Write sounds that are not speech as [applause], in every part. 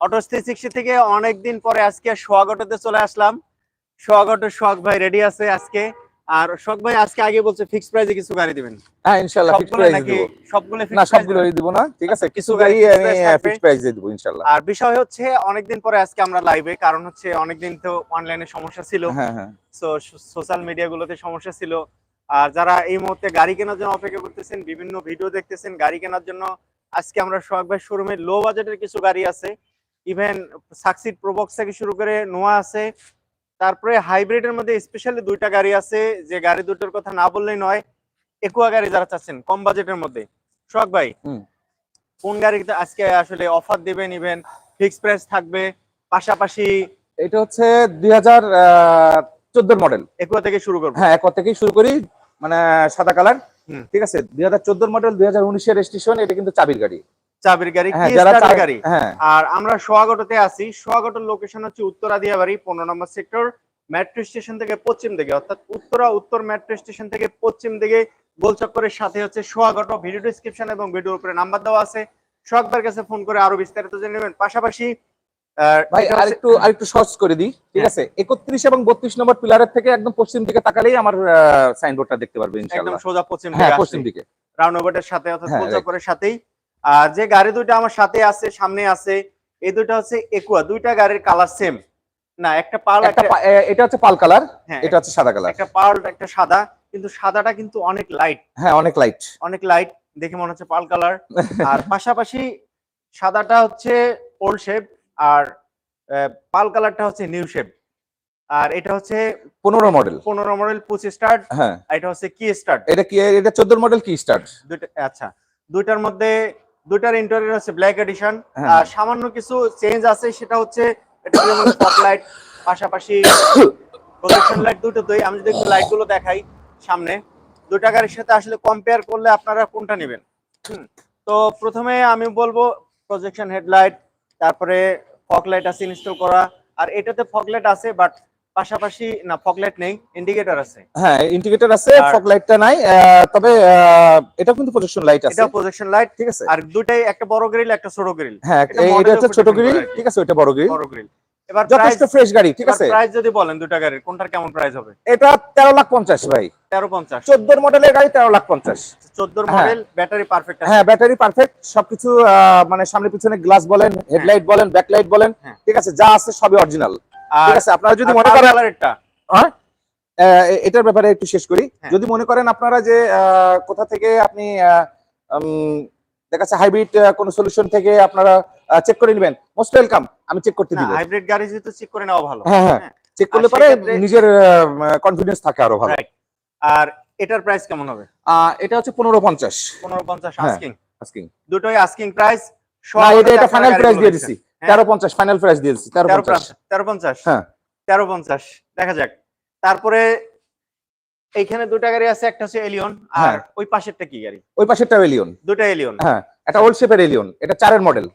Auto three sixty থেকে অনেকদিন পরে আজকে সোয়াগটতে চলে আসলাম। সোয়াগট সোহাগ ভাই রেডি আছে আজকে। আর সোহাগ ভাই আজকে আগে বলছে ফিক্স প্রাইসে কিছু গাড়ি দিবেন। হ্যাঁ ইনশাআল্লাহ ফিক্স প্রাইস দেব। সবগুলো না সবগুলো দিব না ঠিক আছে? কিছু কিছু গাড়ি আমি। ফিক্স প্রাইস দিয়ে দেব ইনশাআল্লাহ আর বিষয় হচ্ছে অনেকদিন পরে আজকে আমরা লাইভে কারণ হচ্ছে অনেকদিন তো অনলাইনে সমস্যা ছিল। হ্যাঁ হ্যাঁ। সো সোশ্যাল মিডিয়া গুলোতে সমস্যা ছিল। আর যারা এই মুহূর্তে গাড়ি কেনার জন্য অপেক্ষা করতেছেন বিভিন্ন ভিডিও দেখতেছেন গাড়ি কেনার জন্য আজকে আমরা সোহাগ ভাই শোরুমে লো বাজেটের কিছু গাড়ি আছে। ইভেন সাকসিড প্রবক্স থেকে শুরু করে নোয়া আছে। তারপরে হাইব্রিডের মধ্যে স্পেশালি দুইটা গাড়ি আছে যে গাড়ি দুটোর কথা না বললেই নয় একুয়া গাড়ি যারা চাচ্ছেন কম বাজেটের মধ্যে। সোহাগ ভাই। কোন গাড়িতে আজকে আসলে অফার দিবেন ইভেন ফিক্স প্রাইস থাকবে? পাশাপাশি এটা হচ্ছে দুই হাজার চোদ্দোর মডেল একুয়া থেকে শুরু করব। হ্যাঁ এক থেকেই শুরু করি মানে সাদা কালার। ঠিক আছে? দুই হাজার চোদ্দোর মডেল দুই হাজার উনিশের রেজিস্ট্রেশন এটা কিন্তু চাবির গাড়ি। চাবির গাড়ি হ্যাঁ গাড়ি? হ্যাঁ। আর আমরা সোয়াগটতে আছি। সোয়াগটের লোকেশন হচ্ছে উত্তরা দিয়াবাড়ি পনেরো নম্বর সেক্টর মেট্রো স্টেশন থেকে পশ্চিম দিকে অর্থাৎ উত্তরা উত্তর মেট্রো স্টেশন থেকে পশ্চিম দিকে গোলচক্করের সাথে হচ্ছে সোয়াগট ভিডিও ডিসক্রিপশন এবং ভিডিওর উপরে নাম্বার দেওয়া আছে। সোহাগবার কাছে ফোন করে আরও বিস্তারিত জেনে নেবেন। পাশাপাশি ভাই আরেকটু আরেকটু সহজ করে দিই ঠিক হ্যাঁ। আছে? একত্রিশ এবং বত্রিশ নম্বর পিলারের থেকে একদম পশ্চিম দিকে তাকালেই আমার সাইনবোর্ডটা দেখতে পারবে একদম সোজা পশ্চিম দিকে পশ্চিম দিকে। রাউন্ডাবাটের সাথে অর্থাৎ গোলচক্করের সাথেই। আর যে গাড়ি দুইটা আমার সাথে আছে সামনে আছে এই দুইটা হচ্ছে একুয়া দুইটা গাড়ির কালার সেম না একটা পাল একটা এটা হচ্ছে পাল কালার হ্যাঁ এটা হচ্ছে সাদা কালার একটা পাল একটা সাদা কিন্তু সাদাটা কিন্তু অনেক লাইট হ্যাঁ অনেক লাইট অনেক লাইট দেখে মনে হচ্ছে পাল কালার আর [laughs] পাশাপাশি সাদাটা হচ্ছে ওল্ড শেপ আর পাল কালারটা হচ্ছে নিউ শেপ আর এটা হচ্ছে পনেরো মডেল পনেরো মডেল পুচ স্টার্ট হ্যাঁ। এটা হচ্ছে কি স্টার্ট এটা কি এটা চোদ্দোর মডেল কি স্টার্ট দুইটা আচ্ছা দুইটার মধ্যে দুইটার ইন্টেরিয়র হচ্ছে ব্ল্যাক এডিশন। আর সামান্য কিছু চেঞ্জ আছে সেটা হচ্ছে এটা স্পটলাইট পাশাপাশি প্রজেকশন লাইট দুটোতেই আমি যদি একটু লাইটগুলো দেখাই সামনে। দুটা গাড়ির সাথে আসলে কম্পেয়ার করলে আপনারা কোনটা নেবেন? হুম, তো প্রথমে আমি বলব প্রজেকশন হেডলাইট তারপরে ফগ লাইট আছে ইনস্টল করা। আর এটাতে ফগ লাইট আছে বাট পাশাপাশি না ফগ লাইট নেই ইন্ডিকেটর আছে। হ্যাঁ ইন্ডিকেটর আছে আর- ফগ লাইটটা নাই তবে এটা কিন্তু প্রজেকশন লাইট আছে। এটা প্রজেকশন লাইট ঠিক আছে। আর দুটাই একটা বড় গ্রিল একটা ছোট গ্রিল হ্যাঁ এটা হচ্ছে ছোট গ্রিল। ঠিক আছে ওটা বড় গ্রিল বড় গ্রিল এবার প্রাইস যথেষ্ট ফ্রেশ গাড়ি ঠিক আছে। প্রাইস যদি বলেন দুটা গাড়ির কোনটার কেমন প্রাইস হবে? এটা তেরো লাখ পঞ্চাশ ভাই। তেরো পঞ্চাশ। চোদ্দোর মডেলের গাড়ি তেরো লাখ পঞ্চাশ। চোদ্দোর হ্যাঁ। মডেল ব্যাটারি পারফেক্ট আছে। হ্যাঁ ব্যাটারি পারফেক্ট সবকিছু আহ, মানে সামনে পিছনে গ্লাস বলেন হেডলাইট বলেন ব্যাকলাইট বলেন হ্যাঁ। ঠিক আছে যা আছে সবই অরিজিনাল আর আপনারা যদি মনে করেন হ্যাঁ? এটার ব্যাপারে একটু শেষ করি। হ্যাঁ। যদি মনে করেন আপনারা যে কোথা থেকে আপনি দেখা যাচ্ছে হাইব্রিড কোনো সলিউশন থেকে আপনারা চেক করে নেবেন। মোস্ট ওয়েলকাম আমি চেক করতে দিব। হাইব্রিড গাড়ি যেহেতু চেক করে নেওয়া ভালো। হ্যাঁ হ্যাঁ। চেক করলে পরে নিজের কনফিডেন্স থাকে আরও ভালো। আর এটার প্রাইস কেমন হবে? এটা হচ্ছে। আস্কিং দুটোই আস্কিং প্রাইস এটা এটা ফাইনাল প্রাইস দিয়ে দিছি। তেরো পঞ্চাশ ফাইনাল প্রাইস দিয়ে দিছি তেরো পঞ্চাশ। তেরো পঞ্চাশ হ্যাঁ। তেরো পঞ্চাশ দেখা যাক। তারপরে এইখানে দুটা গাড়ি আছে একটা হচ্ছে এলিয়ন আর হ্যাঁ। ওই পাশেরটা কি গাড়ি? ওই পাশেরটা এলিয়ন দুটা এলিয়ন হ্যাঁ এটা ওল্ড শেপের এলিয়ন এটা চারের মডেল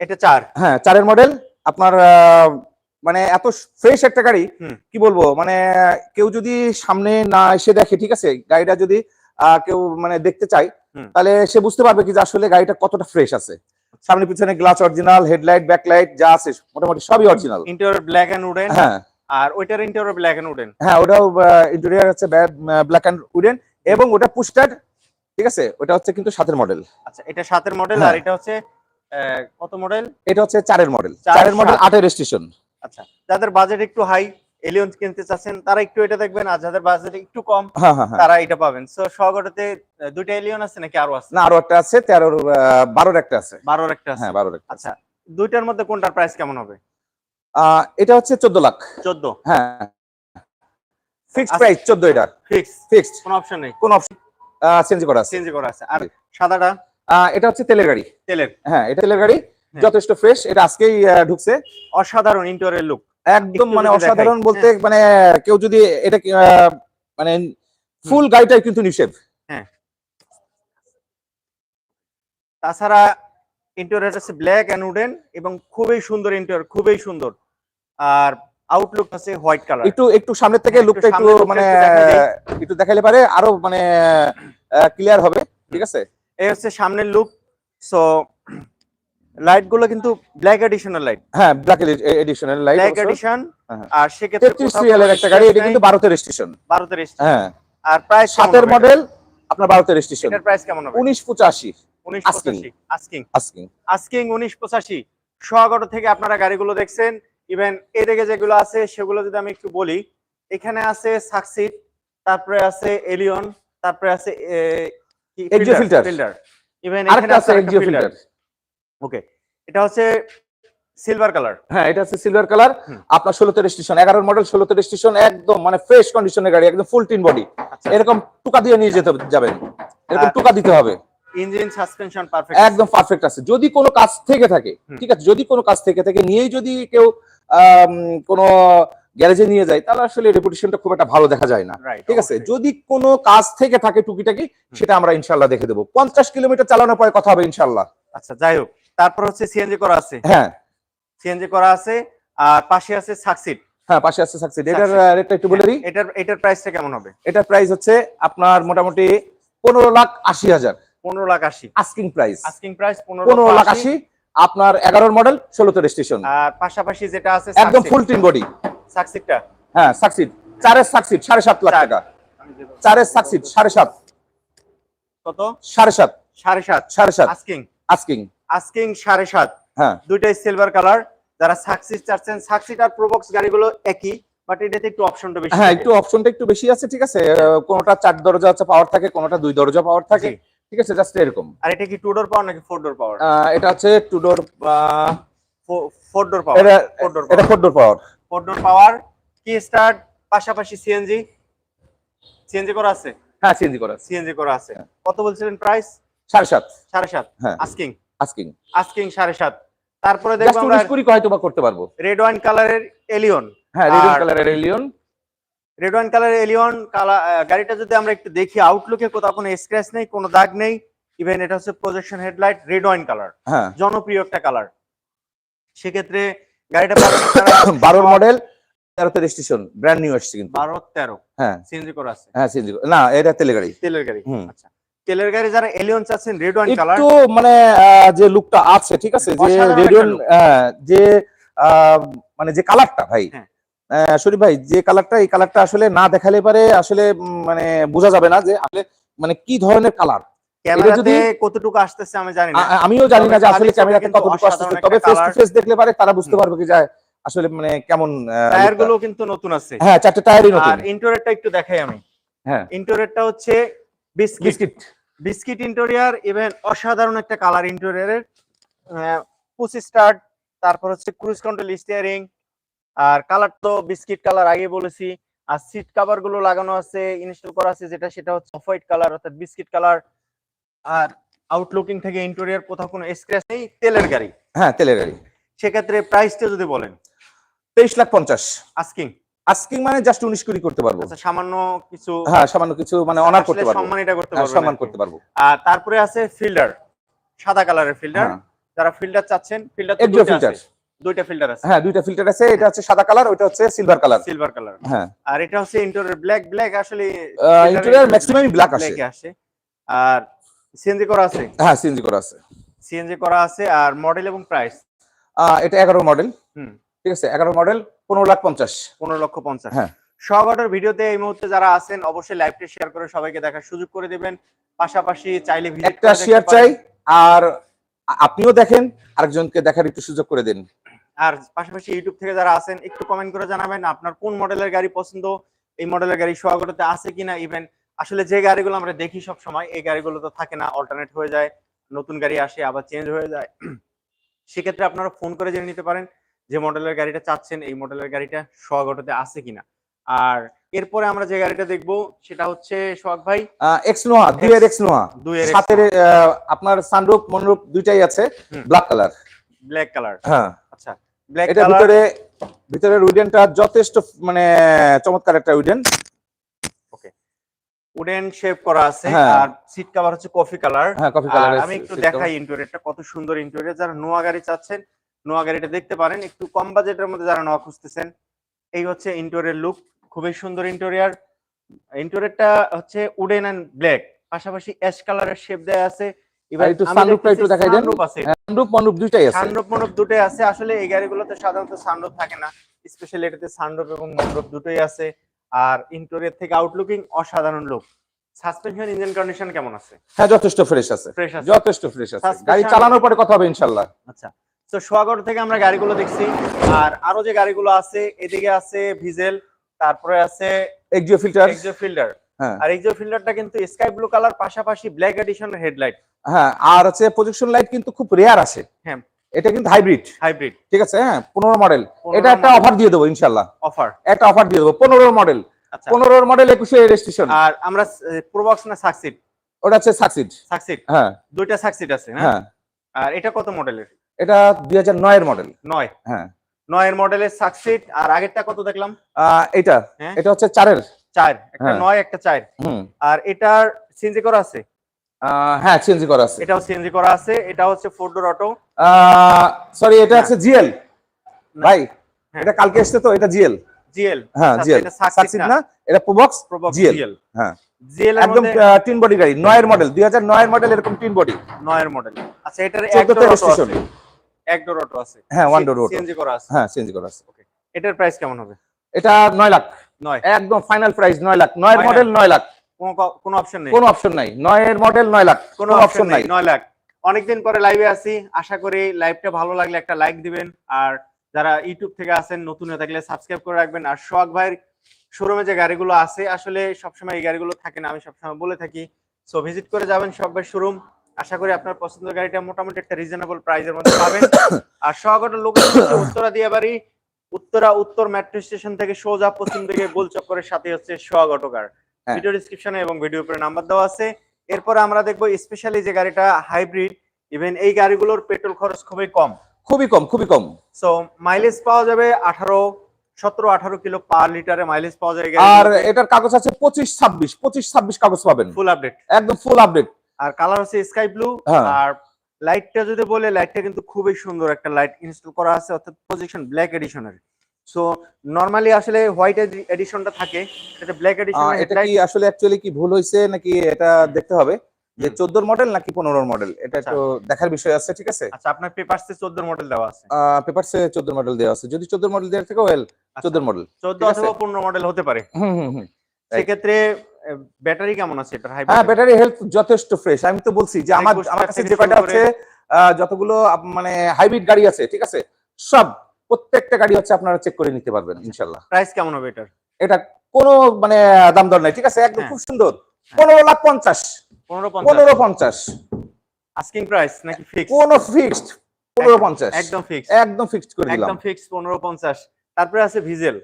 এটা চার। হ্যাঁ চারের মডেল আপনার মানে এত ফ্রেশ একটা গাড়ি কি বলব মানে কেউ যদি সামনে না এসে দেখে ঠিক আছে? গাড়িটা যদি কেউ মানে দেখতে চায় তাহলে সে বুঝতে পারবে কি যে আসলে গাড়িটা কতটা ফ্রেশ আছে। সামনে পিছনে গ্লাস অরিজিনাল হেডলাইট ব্যাকলাইট যা আছে মোটামুটি সবই original interior black and wooden হ্যাঁ। আর ওইটার ইন্টেরিয়র ব্ল্যাক এন্ড উডেন হ্যাঁ ওটাও ইন্টেরিয়ার হচ্ছে ব্ল্যাক অ্যান্ড উডেন এবং ওটা পুস্টার ঠিক আছে? ওটা হচ্ছে কিন্তু সাতের মডেল আচ্ছা এটা সাতের মডেল হ্যাঁ। আর এটা হচ্ছে কত মডেল এটা হচ্ছে চারের মডেল চারের মডেল আটের স্টেশন আচ্ছা যাদের বাজেট একটু হাই এলিয়ন কিনতে চাচ্ছেন তারা একটু এটা দেখবেন আর যাদের বাজেট একটু কম হ্যাঁ হ্যাঁ হ্যাঁ। তারা এটা পাবেন। সো সহগটাতে দুইটা এলিয়ন আছে নাকি আরও আছে? না আরও একটা আছে তেরোর আহ, বারোর একটা আছে। বারোর একটা আছে? হ্যাঁ বারোর একটা আচ্ছা দুইটার মধ্যে কোনটার প্রাইস কেমন হবে? এটা হচ্ছে চোদ্দ লাখ। চোদ্দ? হ্যাঁ। ফিক্সড। প্রাইস চোদ্দ এটা। ফিক্স ফিক্সড কোনো অপশন নেই? কোন অপশন চেঞ্জ করা আছে। চেঞ্জ করা আছে। আর। সাদাটা? এটা হচ্ছে তেলের গাড়ি। তেলের। হ্যাঁ এটা তেলের গাড়ি। যথেষ্ট ফ্রেশ এটা আজকেই ঢুকছে। অসাধারণ ইন্টেরিয়র লুক একদম মানে অসাধারণ হ্যাঁ। বলতে মানে কেউ যদি এটা মানে ফুল গাড়িটাই কিন্তু নিষেধ। তাছাড়া ইন্টেরিয়র আছে ব্ল্যাক এন্ড উডেন এবং খুবই সুন্দর ইন্টেরিয়র খুবই সুন্দর। আর আউটলুক আছে হোয়াইট কালার একটু একটু সামনের থেকে হ্যাঁ, লুকটা একটু মানে একটু দেখাইলে পারে আরও মানে ক্লিয়ার হবে ঠিক আছে? এই হচ্ছে সামনের লুক সো লাইটগুলো কিন্তু ব্ল্যাক এডিশনাল লাইট হ্যাঁ ব্ল্যাক এডিশনের লাইট ব্ল্যাক এডিশন। আর সেক্ষেত্রে তেত্রিশ সিরিয়ালের একটা গাড়ি এটা কিন্তু বারোতে রেজিস্ট্রেশন ভারতের হ্যাঁ। আর প্রাইস সাতের মডেল আপনার বারোতে রেজিস্ট্রেশন এটার প্রাইস কেমন হবে? উনিশ পঁচাশি। উনিশ asking। পঁচাশি। আস্কিং আস্কিং উনিশ পঁচাশি। সোয়াগত থেকে আপনারা গাড়িগুলো দেখছেন। ইভেন এদিকে যেগুলো আছে সেগুলো যদি আমি একটু বলি এখানে আছে সাকসিড তারপরে আছে এলিয়ন তারপরে আছে Exio filter। ফিল্টার ইভেন আরেকটা আছে এক্সিও ফিল্টার ওকে এটা হচ্ছে সিলভার কালার হ্যাঁ এটা হচ্ছে সিলভার কালার। আপনার ষোলোতে রেজিস্ট্রেশন এগারোর মডেল ষোলোতে রেজিস্ট্রেশন একদম মানে ফ্রেশ কন্ডিশনের গাড়ি একদম ফুল টিন বডি এরকম টুকা দিয়ে নিয়ে যেতে যাবেন। এরকম টুকা দিতে হবে। ইঞ্জিন সাসপেনশন পারফেক্ট একদম পারফেক্ট আছে। যদি কোনো কাজ থেকে থাকে ঠিক আছে যদি কোনো কাজ থেকে থাকে নিয়েই যদি কেউ কোনো গ্যারেজে নিয়ে যায় তাহলে আসলে রেপুটেশনটা খুব একটা ভালো দেখা যায় না। ঠিক আছে? যদি কোনো কাজ থেকে থাকে টুকিটাকি সেটা আমরা ইনশাল্লাহ দেখে দেবো। পঞ্চাশ কিলোমিটার চালানোর পরে কথা হবে ইনশাল্লাহ আচ্ছা যাই হোক। তারপর হচ্ছে সিএনজি করা আছে। হ্যাঁ। সিএনজি করা আছে আর পাশে আছে সাকসিড। হ্যাঁ পাশে আছে সাকসিড। এটার রেটটা একটু বলে দিই। এটার এটার প্রাইসটা কেমন হবে? এটার প্রাইস হচ্ছে আপনার মোটামুটি পনেরো লাখ আশি হাজার। পনেরো লাখ আশি। আস্কিং প্রাইস আস্কিং প্রাইস পনেরো লাখ আশি। আপনার এগারোর মডেল ষোলোতে রেজিস্ট্রেশন আর পাশাপাশি যেটা আছে একদম ফুল টিন বডি সাকসিডটা? হ্যাঁ সাকসিড। চারের সাকসিড সাড়ে সাত লাখ। টাকা। চারের সাকসিড সাড়ে সাত। কত? সাড়ে সাত। সাড়ে সাত। সাড়ে সাত। আস্কিং আস্কিং আস্কিং সাড়ে সাত। হ্যাঁ। দুইটাই সিলভার কালার যারা সাকসিড চাচ্ছেন সাকসিড আর প্রোবক্স গাড়িগুলো একই বাট এটাতে একটু অপশনটা বেশি হ্যাঁ একটু অপশনটা একটু বেশি আছে ঠিক আছে? কোনোটা চার দরজা আছে পাওয়ার থাকে কোনোটা দুই দরজা পাওয়ার থাকে ঠিক আছে? জাস্ট এরকম। আর এটা কি টু ডোর পাওয়ার নাকি ফোর ডোর পাওয়ার এটা হচ্ছে two door four door power এটা four door power four door power কি স্টার্ট পাশাপাশি সিএনজি সিএনজি করা আছে? হ্যাঁ চেঞ্জ করা সিএনজি করা আছে। কত বলছিলেন প্রাইস সাড়ে সাত। সাড়ে সাত। হ্যাঁ। আস্কিং আস্কিং আস্কিং সাড়ে সাত। তারপরে দেখব আমরা কুড়ি হয়তো বা করতে পারব। রেড ওয়াইন কালারের এলিয়ন হ্যাঁ রেড আর- কালারের এলিয়ন রেড ওয়াইন কালারের এলিয়ন কালার গাড়িটা যদি আমরা একটু দেখি আউটলুকে কোথাও কোনো স্ক্র্যাচ নেই কোনো দাগ নেই ইভেন এটা হচ্ছে projection headlight red wine colour হ্যাঁ। জনপ্রিয় একটা কালার সেক্ষেত্রে গাড়িটা [coughs] বারোর মডেল তেরোতে রেজিস্ট্রেশন ব্র্যান্ড নিউ আসছে কিন্তু। বারো তেরো। হ্যাঁ। সিএনজি করা আছে। হ্যাঁ চেঞ্জ না এটা তেলে গাড়ি। তেলের গাড়ি। আচ্ছা। তেলের গাড়ি যারা এলিয়ন চাচ্ছেন রেড ওয়াইন কালার একটু মানে যে লুকটা আছে ঠিক আছে? যে একটা রেডিয়ন look। যে মানে যে কালারটা ভাই। হ্যাঁ। শরীফ ভাই যে কালারটা এই কালারটা আসলে না দেখালে পারে আসলে মানে বোঝা যাবে না যে আসলে মানে কি ধরনের কালার ক্যামেরাতে কতটুকু আসতেছে আমি জানি না। আমিও জানি না যে আসলে ক্যামেরাতে কতটুকু আসতেছে। তবে ফেস টু ফেস দেখলে পারে তারা বুঝতে পারবে কি যায় আসলে মানে কেমন টায়ারগুলো কিন্তু নতুন আছে। হ্যাঁ চারটে টায়ারই নতুন। আর ইন্টোরিয়রটা একটু দেখাই আমি। হ্যাঁ। ইন্টোরিয়রটা হচ্ছে বিস্কিট। বিস্কিট ইন্টেরিয়ার ইভেন অসাধারণ একটা কালার ইন্টেরিয়ারের পুসি স্টার্ট তারপর হচ্ছে ক্রুজ কন্ট্রোল স্টিয়ারিং আর কালার তো বিস্কিট কালার আগে বলেছি আর সিট কভারগুলো লাগানো আছে ইনস্টল করা আছে যেটা সেটা হচ্ছে অফ হোয়াইট কালার অর্থাৎ বিস্কিট কালার আর আউটলুকিং থেকে ইন্টেরিয়ার কোথাও কোনো স্ক্র্যাচ নেই তেলের গাড়ি। হ্যাঁ তেলের গাড়ি। সেক্ষেত্রে প্রাইসটা যদি বলেন? তেইশ লাখ পঞ্চাশ। আস্কিং আস্কিং মানে জাস্ট উনিশ কুড়ি করতে পারব। আচ্ছা সামান্য কিছু হ্যান সামান্য কিছু মানে অনার করতে পারব। সম্মান এটা করতে হ্যাঁ, পারবেন সম্মান করতে পারব। আর তারপরে আছে ফিল্টার সাদা কালারের ফিল্টার হ্যাঁ। যারা ফিল্টার চাচ্ছেন ফিল্টার Exo filter। দুইটা ফিল্টার আছে। হ্যাঁ দুইটা ফিল্টার আছে এটা হচ্ছে সাদা কালার ওইটা হচ্ছে সিলভার কালার সিলভার কালার হ্যাঁ। আর এটা হচ্ছে ইন্টেরিয়র ব্ল্যাক ব্ল্যাক আসলে ইন্টেরিয়র ম্যাক্সিমাম ব্ল্যাক আসে। আসে। আর সিএনজি করা আছে? হ্যাঁ সিএনজি করা আছে। সিএনজি করা আছে আর মডেল এবং প্রাইস এটা এগারো মডেল হুম। ঠিক আছে এগারো মডেল পনেরো লাখ পঞ্চাশ। পনেরো লক্ষ পঞ্চাশ। হ্যাঁ। অর্ডার ভিডিওতে এই মুহূর্তে যারা আছেন অবশ্যই লাইভটা শেয়ার করে সবাইকে দেখার সুযোগ করে দিবেন। পাশাপাশি চাইলে একটা শেয়ার চাই আর আপনিও দেখেন আরেকজনকে দেখার একটু সুযোগ করে দিন। আর পাশাপাশি ইউটিউব থেকে যারা আছেন একটু কমেন্ট করে জানাবেন আপনার কোন মডেলের গাড়ি পছন্দ এই মডেলের গাড়ি সোয়াগততে আছে কিনা ইভেন আসলে যে গাড়িগুলো আমরা দেখি সব সময় এই গাড়িগুলো তো থাকে না অল্টারনেট হয়ে যায় নতুন গাড়ি আসে আবার চেঞ্জ হয়ে যায়। সেক্ষেত্রে আপনারা ফোন করে জেনে নিতে পারেন। যে মডেলের গাড়িটা চাচ্ছেন এই মডেলের গাড়িটা সোয়াগততে আছে কিনা। আর এরপরে আমরা যে গাড়িটা দেখব সেটা হচ্ছে সোহাগ ভাই। এক্স নোয়া দুইয়ের এক্স নোয়া দুইয়ের সাতের আপনার সানরূপ মনরূপ দুইটাই আছে ব্ল্যাক কালার। Black colour. হ্যাঁ। আচ্ছা ব্ল্যাক কালার। ভিতরে ভিতরের উডেনটা যথেষ্ট মানে চমৎকার একটা উডেন। উডেন শেপ করা আছে হ্যাঁ। আর সিট কভার হচ্ছে কফি কালার হ্যাঁ কফি আর কালারের আমি একটু দেখাই ইন্টেরিয়রটা কত সুন্দর ইন্টেরিয়র যারা নোয়া গাড়ি চাচ্ছেন নোয়া গাড়িটা দেখতে পারেন একটু কম বাজেটের মধ্যে যারা নোয়া খুঁজতেছেন এই হচ্ছে ইন্টেরিয়র লুক খুবই সুন্দর ইন্টেরিয়র। ইন্টেরিয়রটা হচ্ছে উডেন এন্ড ব্ল্যাক পাশাপাশি অ্যাশ কালারের শেপ দেয়া আছে। এবার একটু আমি sunroof টা দেখতেছি একটু দেখাই দেন। sunroof আছে। দুইটাই আছে। দুটোই আসলে এই গাড়িগুলোতে সাধারণত সানরূপ থাকে না। স্পেশালি এটাতে সানরূপ এবং দুটোই আছে। আর ইন্টেরিয়র থেকে আউটলুকিং অসাধারণ লুক সাসপেনশন ইঞ্জিন কন্ডিশন কেমন আছে? হ্যাঁ যথেষ্ট ফ্রেশ আছে। ফ্রেশ আছে। যথেষ্ট ফ্রেশ আছে। গাড়ি চালানোর পরে কথা হবে ইনশাল্লাহ আচ্ছা। তো সোয়াগড় থেকে আমরা গাড়িগুলো দেখছি। আর আরও যে গাড়িগুলো আছে এদিকে আছে ভিজেল তারপরে আছে এক্সিও ফিল্টার এক্সো ফিল্টার হ্যাঁ। আর এক্সো ফিল্ডারটা কিন্তু স্কাই ব্লু কালার পাশাপাশি ব্ল্যাক এডিশনের হেডলাইট হ্যাঁ আর হচ্ছে প্রজেকশন লাইট কিন্তু খুব রেয়ার আছে। হ্যাঁ। এটা কিন্তু হাইব্রিড হাইব্রিড ঠিক আছে হ্যাঁ পনেরো মডেল এটা একটা অফার দিয়ে দেবো ইনশাল্লাহ অফার একটা অফার দিয়ে দেবো পনেরো মডেল আচ্ছা। পনেরো মডেল একুশে রেজিস্ট্রেশন আর আমরা প্রোবক্স না সাকসিড ওটা হচ্ছে সাকসিড সাকসিড হ্যাঁ। দুইটা সাকসিড আছে হ্যাঁ? হ্যাঁ। আর এটা কত মডেলের এটা দুই হাজার নয়ের মডেল নয়। হ্যাঁ। নয়ের মডেলের সাকসিড আর আগেরটা কত দেখলাম? এটা হ্যাঁ। এটা হচ্ছে চারের। চার। একটা হ্যাঁ। নয় একটা চার। আর এটার সিএনজি করা আছে? হ্যাঁ সিএনজি করা আছে। এটাও সিএনজি করা আছে। এটা হচ্ছে ফোর ডোর অটো সরি এটা। হচ্ছে জিএল। ভাই হ্যাঁ। এটা কালকে এসছে তো এটা জিএল জিএল হ্যাঁ জিএল সাকসিড না। এটা প্রবক্স জিএল হ্যাঁ। জিএল একদম টিন বডি গাড়ি। নয়ের মডেল দুই হাজার নয়ের মডেল এরকম টিন বডি নয়ের মডেল আচ্ছা এটার এক চোদ্দতে ডোর অটো রেজিস্ট্রেশন আছে। এক ডোর অটো আছে। হ্যাঁ ওয়ান ডোর সিএনজি করা আছে। হ্যাঁ সিএনজি করা আছে। এটার প্রাইস কেমন হবে? এটা নয় লাখ। নয়। একদম ফাইনাল প্রাইস নয় লাখ। নয়ের Final। মডেল নয় লাখ। কোনো ক- অপশন নেই? কোনো অপশন নাই। নয়ের মডেল নয় লাখ। কোনো কোনো অপশন নাই। নাই। নয় লাখ। অনেকদিন পরে লাইভে আসি আশা করি লাইভটা ভালো লাগলে একটা লাইক দিবেন। আর যারা ইউটিউব থেকে আসেন নতুন হয়ে থাকলে সাবস্ক্রাইব করে রাখবেন। আর সোহাগ ভাইয়ের শোরুমে যে গাড়িগুলো আছে আসলে সবসময় এই গাড়িগুলো থাকে না আমি সবসময় বলে থাকি। সো ভিজিট করে যাবেন সোহাগ ভাই শোরুম আশা করি আপনার পছন্দের গাড়িটা মোটামুটি একটা রিজনেবল প্রাইসের মধ্যে পাবেন। আর সোহাগের লোকেশন উত্তরা দিয়ে বাড়ি উত্তরা উত্তর মেট্রো স্টেশন থেকে সোজা পশ্চিম দিকে গোল চক্করের সাথে হচ্ছে সোহাগ অটোকার হ্যাঁ। ভিডিও ডিসক্রিপশনে এবং ভিডিও উপরে নাম্বার দেওয়া আছে। এরপরে আমরা দেখব স্পেশালি যে গাড়িটা হাইব্রিড ইভেন এই গাড়িগুলোর পেট্রোল খরচ খুবই কম। খুবই কম খুবই কম। সো মাইলেজ পাওয়া যাবে আঠারো সতেরো আঠারো কিলো পার লিটারে মাইলেজ পাওয়া যায় আর এটার কাগজ আছে পঁচিশ ছাব্বিশ পঁচিশ ছাব্বিশ কাগজ পাবেন। ফুল আপডেট একদম ফুল আপডেট আর কালার হচ্ছে স্কাই ব্লু হ্যাঁ। আর লাইটটা যদি বলে লাইটটা কিন্তু খুবই সুন্দর একটা লাইট ইনস্টল করা আছে অর্থাৎ পজিশন ব্ল্যাক এডিশনের সো নরমালি আসলে হোয়াইট এডিশনটা থাকে এটা ব্ল্যাক এডিশন এটা কি আসলে অ্যাকচুয়ালি কি ভুল হয়েছে নাকি এটা দেখতে হবে যে হুম। চোদ্দোর মডেল নাকি পনেরোর মডেল এটা আচ্ছা। একটু দেখার বিষয় আছে ঠিক আছে আচ্ছা আপনার পেপারসে 14 মডেল দেওয়া আছে পেপারসে চোদ্দ মডেল দেওয়া আছে যদি চোদ্দ মডেল দেওয়া থেকে ওয়েল চোদ্দোর মডেল 14 ঠিক আছে। অথবা 15 মডেল হতে পারে হুম হুম হুম. সেক্ষেত্রে ব্যাটারি কেমন আছে? এটার হ্যাঁ ব্যাটারি হেলথ যথেষ্ট ফ্রেশ আমি তো বলছি যে আমার আমার কাছে যে কয়টা আহ, যতগুলো মানে হাইব্রিড গাড়ি আছে ঠিক আছে? সব প্রত্যেকটা গাড়ি হচ্ছে আপনারা চেক করে নিতে পারবেন ইনশাল্লাহ। প্রাইস কেমন হবে এটার? এটা কোনো মানে দাম দর নাই ঠিক আছে? একদম হ্যাঁ। খুব সুন্দর। পনেরো লাখ পঞ্চাশ। 15 50 পনেরো পঞ্চাশ। আস্কিং প্রাইস নাকি ফিক্স কোনো ফিক্সড পনেরো পঞ্চাশ। একদম ফিক্স একদম ফিক্সড করে দিলাম। একদম ফিক্স 15 50 তারপরে আছে ভিজেল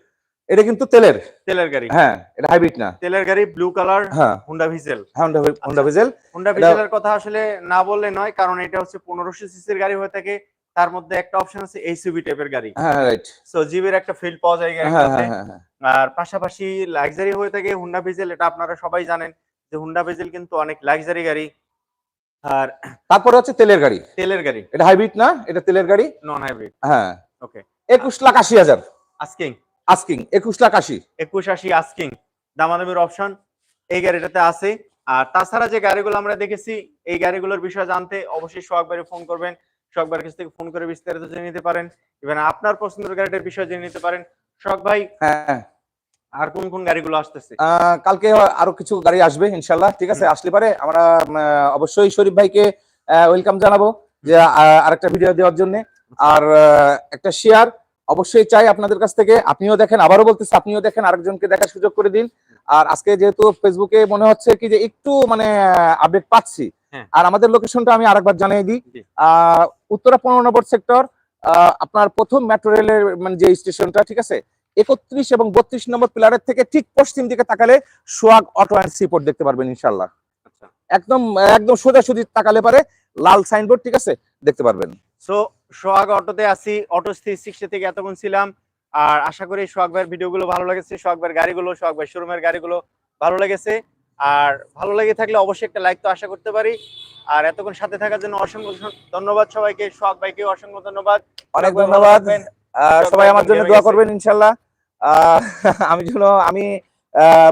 এটা কিন্তু তেলের। তেলের গাড়ি। হ্যাঁ এটা হাইব্রিড না। তেলের গাড়ি ব্লু কালার হ্যাঁ। Honda Vezel Honda Honda Vezel Honda ভিজেলের কথা আসলে না বললে নয় কারণ এটা হচ্ছে 1500 সিসির গাড়ি হয়ে থাকে। তার মধ্যে একটা অপশন আছে এইসিবি টাইপের গাড়ি। হ্যাঁ রাইট সো জিবির একটা ফিল পাওয়া যায় হ্যাঁ গাড়িটাতে হ্যাঁ হ্যাঁ আর পাশাপাশি লাক্সারি হয়ে থাকে হুন্ডা ভিজেল এটা আপনারা সবাই জানেন যে হুন্ডা ভিজেল কিন্তু অনেক লাক্সারি গাড়ি। আর তারপরে হচ্ছে তেলের গাড়ি। তেলের গাড়ি। এটা হাইব্রিড না? এটা তেলের গাড়ি? নন হাইব্রিড হ্যাঁ। ওকে একুশ লাখ আশি হাজার। আস্কিং আস্কিং একুশ লাখ আশি। একুশ আশি আস্কিং দামাদামির অপশন এই গাড়িটাতে আছে। আর তাছাড়া যে গাড়িগুলো আমরা দেখেছি এই গাড়িগুলোর বিষয়ে জানতে অবশ্যই সোহাগবারে ফোন করবেন। সোহাগবারের কাছ থেকে ফোন করে বিস্তারিত জেনে নিতে পারেন। ইভেন আপনার পছন্দের গাড়িটার বিষয়ে জেনে নিতে পারেন। সোহাগ ভাই হ্যাঁ। আর কোন কোন গাড়িগুলো আসতেছে? কালকে আরও কিছু গাড়ি আসবে ইনশাল্লাহ ঠিক আছে? আসলে পারে আমরা অবশ্যই শরীফ ভাইকে ওয়েলকাম জানাব যে আরেকটা ভিডিও দেওয়ার জন্য। আর একটা শেয়ার অবশ্যই চাই আপনাদের কাছ থেকে। আপনিও দেখেন আবারও বলতেছি আপনিও দেখেন আরেকজনকে দেখার সুযোগ করে দিন। আর আজকে যেহেতু ফেসবুকে মনে হচ্ছে কি যে একটু মানে আপডেট পাচ্ছি। হ্যাঁ। আর আমাদের লোকেশনটা আমি আরেকবার জানিয়ে দিই। আহ, উত্তরা পনেরো নম্বর সেক্টর আপনার প্রথম মেট্রো রেলের মানে যে স্টেশনটা ঠিক আছে? একত্রিশ এবং বত্রিশ নম্বর পিলারের থেকে ঠিক পশ্চিম দিকে তাকালে সোয়াগ অটো অ্যান্ড সিপোর্ট দেখতে পারবেন ইনশাল্লাহ আচ্ছা। একদম একদম সোজাসুজি তাকালে পারে লাল সাইনবোর্ড ঠিক আছে? দেখতে পারবেন। সো সোহাগ অটোতে আসি অটো থ্রি সিক্সটি থেকে এতক্ষণ ছিলাম। আর আশা করি সোহাগ ভাইয়ের ভিডিওগুলো ভালো লেগেছে সোহাগ ভাইয়ের গাড়িগুলো সোহাগ শোরুমের গাড়িগুলো ভালো লেগেছে। আর ভালো লেগে থাকলে অবশ্যই একটা লাইক তো আশা করতে পারি। আর এতক্ষণ সাথে থাকার জন্য অসংখ্য ধন্যবাদ সবাইকে সোহাগ ভাইকে অসংখ্য ধন্যবাদ। অনেক ধন্যবাদ। সবাই আমার জন্য দোয়া করবেন ইনশাল্লাহ। আহ, [laughs] আমি যেন আমি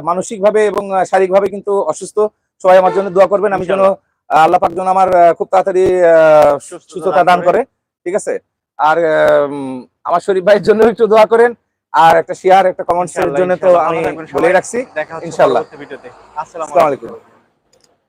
মানসিক ভাবে এবং শারীরিক ভাবে কিন্তু অসুস্থ। সবাই আমার জন্য দোয়া করবেন। আমি যেন আল্লাহ পাক যেন আমার খুব তাড়াতাড়ি আহ, সুস্থতা দান করে। ঠিক আছে? আর আমার শরীফ ভাইয়ের জন্য একটু দোয়া করেন আর একটা শেয়ার একটা কমেন্টস এর জন্য তো আমি বলে রাখছি। ইনশাল্লাহ আসসালামাইকুম ইনশাআল্লাহ। পরবর্তী আসসালামু আসসালামু আলাইকুম। আলাইকুম।